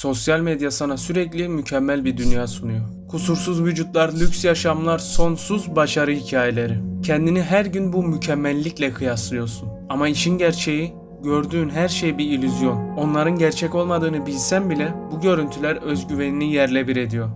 Sosyal medya sana sürekli mükemmel bir dünya sunuyor. Kusursuz vücutlar, lüks yaşamlar, sonsuz başarı hikayeleri. Kendini her gün bu mükemmellikle kıyaslıyorsun. Ama işin gerçeği gördüğün her şey bir illüzyon. Onların gerçek olmadığını bilsen bile bu görüntüler özgüvenini yerle bir ediyor.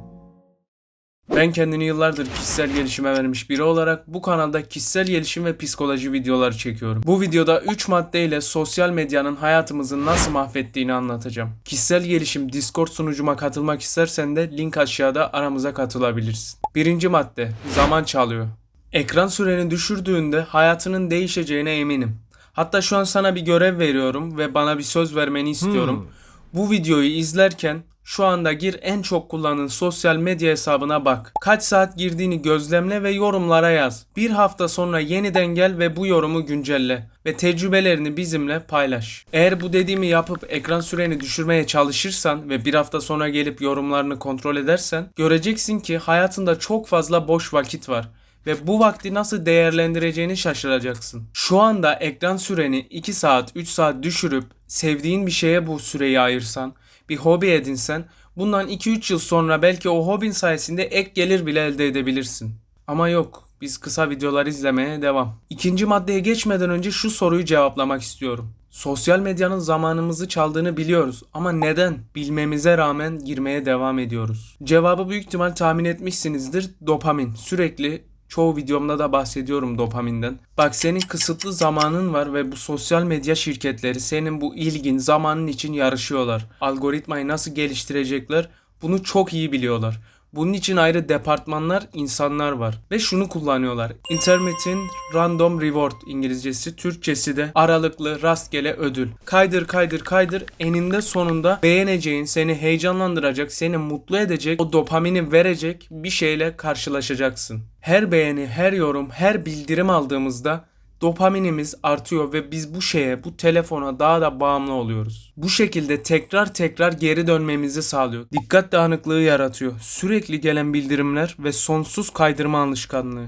Ben kendini yıllardır kişisel gelişime vermiş biri olarak bu kanalda kişisel gelişim ve psikoloji videoları çekiyorum. Bu videoda 3 maddeyle sosyal medyanın hayatımızı nasıl mahvettiğini anlatacağım. Kişisel gelişim Discord sunucuma katılmak istersen de link aşağıda aramıza katılabilirsin. Birinci madde zaman çalıyor. Ekran süreni düşürdüğünde hayatının değişeceğine eminim. Hatta şu an sana bir görev veriyorum ve bana bir söz vermeni istiyorum. Bu videoyu izlerken şu anda gir en çok kullanılan sosyal medya hesabına bak. Kaç saat girdiğini gözlemle ve yorumlara yaz. Bir hafta sonra yeniden gel ve bu yorumu güncelle ve tecrübelerini bizimle paylaş. Eğer bu dediğimi yapıp ekran süreni düşürmeye çalışırsan ve bir hafta sonra gelip yorumlarını kontrol edersen göreceksin ki hayatında çok fazla boş vakit var ve bu vakti nasıl değerlendireceğini şaşıracaksın. Şu anda ekran süreni 2 saat 3 saat düşürüp sevdiğin bir şeye bu süreyi ayırsan, bir hobi edinsen bundan 2-3 yıl sonra belki o hobin sayesinde ek gelir bile elde edebilirsin. Ama yok. Biz kısa videolar izlemeye devam. İkinci maddeye geçmeden önce şu soruyu cevaplamak istiyorum. Sosyal medyanın zamanımızı çaldığını biliyoruz ama neden bilmemize rağmen girmeye devam ediyoruz? Cevabı büyük ihtimal tahmin etmişsinizdir. Dopamin. Sürekli Çoğu videomda da bahsediyorum dopaminden. Bak senin kısıtlı zamanın var ve bu sosyal medya şirketleri senin bu ilgin, zamanın için yarışıyorlar. Algoritmayı nasıl geliştirecekler bunu çok iyi biliyorlar. Bunun için ayrı departmanlar, insanlar var. Ve şunu kullanıyorlar. Intermittent Random Reward İngilizcesi, Türkçesi de aralıklı rastgele ödül. Kaydır kaydır kaydır eninde sonunda beğeneceğin, seni heyecanlandıracak, seni mutlu edecek, o dopamini verecek bir şeyle karşılaşacaksın. Her beğeni, her yorum, her bildirim aldığımızda dopaminimiz artıyor ve biz bu şeye, bu telefona daha da bağımlı oluyoruz. Bu şekilde tekrar tekrar geri dönmemizi sağlıyor. Dikkat dağınıklığı yaratıyor. Sürekli gelen bildirimler ve sonsuz kaydırma alışkanlığı.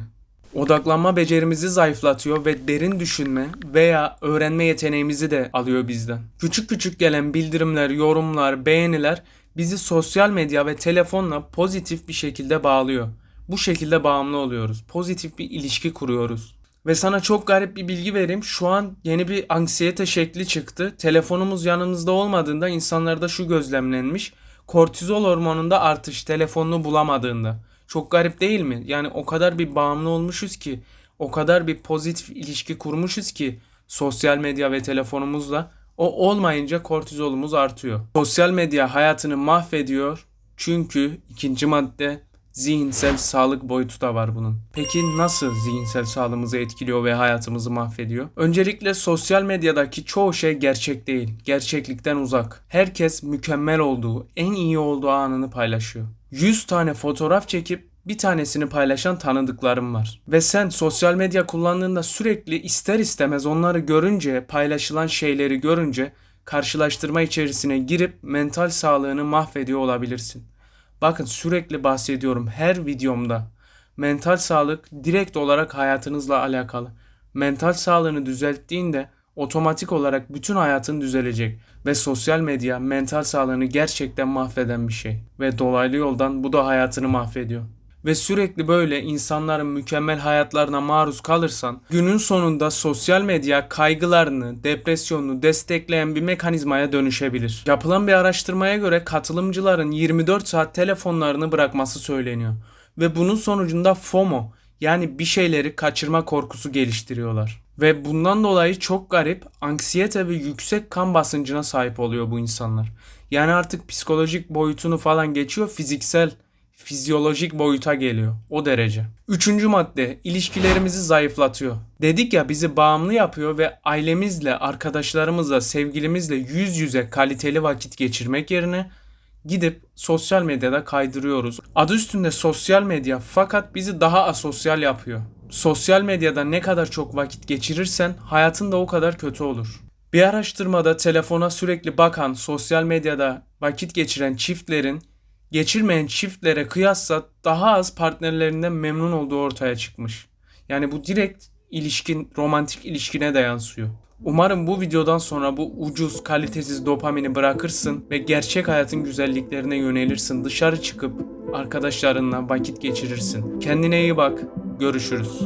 Odaklanma becerimizi zayıflatıyor ve derin düşünme veya öğrenme yeteneğimizi de alıyor bizden. Küçük küçük gelen bildirimler, yorumlar, beğeniler bizi sosyal medya ve telefonla pozitif bir şekilde bağlıyor. Bu şekilde bağımlı oluyoruz. Pozitif bir ilişki kuruyoruz. Ve sana çok garip bir bilgi vereyim. Şu an yeni bir anksiyete şekli çıktı. Telefonumuz yanımızda olmadığında insanlarda şu gözlemlenmiş. Kortizol hormonunda artış telefonunu bulamadığında. Çok garip değil mi? Yani o kadar bir bağımlı olmuşuz ki, o kadar bir pozitif ilişki kurmuşuz ki sosyal medya ve telefonumuzla o olmayınca kortizolumuz artıyor. Sosyal medya hayatını mahvediyor. Çünkü ikinci madde zihinsel sağlık boyutu da var bunun. Peki nasıl zihinsel sağlığımızı etkiliyor ve hayatımızı mahvediyor? Öncelikle sosyal medyadaki çoğu şey gerçek değil. Gerçeklikten uzak. Herkes mükemmel olduğu, en iyi olduğu anını paylaşıyor. 100 tane fotoğraf çekip bir tanesini paylaşan tanıdıklarım var. Ve sen sosyal medya kullandığında sürekli ister istemez onları görünce, paylaşılan şeyleri görünce karşılaştırma içerisine girip mental sağlığını mahvediyor olabilirsin. Bakın sürekli bahsediyorum her videomda. Mental sağlık direkt olarak hayatınızla alakalı. Mental sağlığını düzelttiğinde otomatik olarak bütün hayatın düzelecek ve sosyal medya mental sağlığını gerçekten mahveden bir şey ve dolaylı yoldan bu da hayatını mahvediyor. Ve sürekli böyle insanların mükemmel hayatlarına maruz kalırsan günün sonunda sosyal medya kaygılarını, depresyonunu destekleyen bir mekanizmaya dönüşebilir. Yapılan bir araştırmaya göre katılımcıların 24 saat telefonlarını bırakması söyleniyor. Ve bunun sonucunda FOMO yani bir şeyleri kaçırma korkusu geliştiriyorlar. Ve bundan dolayı çok garip anksiyete ve yüksek kan basıncına sahip oluyor bu insanlar. Yani artık psikolojik boyutunu falan geçiyor fiziksel fizyolojik boyuta geliyor. O derece. Üçüncü madde ilişkilerimizi zayıflatıyor. Dedik ya bizi bağımlı yapıyor ve ailemizle, arkadaşlarımızla, sevgilimizle yüz yüze kaliteli vakit geçirmek yerine gidip sosyal medyada kaydırıyoruz. Adı üstünde sosyal medya fakat bizi daha asosyal yapıyor. Sosyal medyada ne kadar çok vakit geçirirsen hayatın da o kadar kötü olur. Bir araştırmada telefona sürekli bakan, sosyal medyada vakit geçiren çiftlerin geçirmeyen çiftlere kıyasla daha az partnerlerinden memnun olduğu ortaya çıkmış. Yani bu direkt ilişkin, romantik ilişkine de yansıyor. Umarım bu videodan sonra bu ucuz, kalitesiz dopamini bırakırsın ve gerçek hayatın güzelliklerine yönelirsin. Dışarı çıkıp arkadaşlarınla vakit geçirirsin. Kendine iyi bak. Görüşürüz.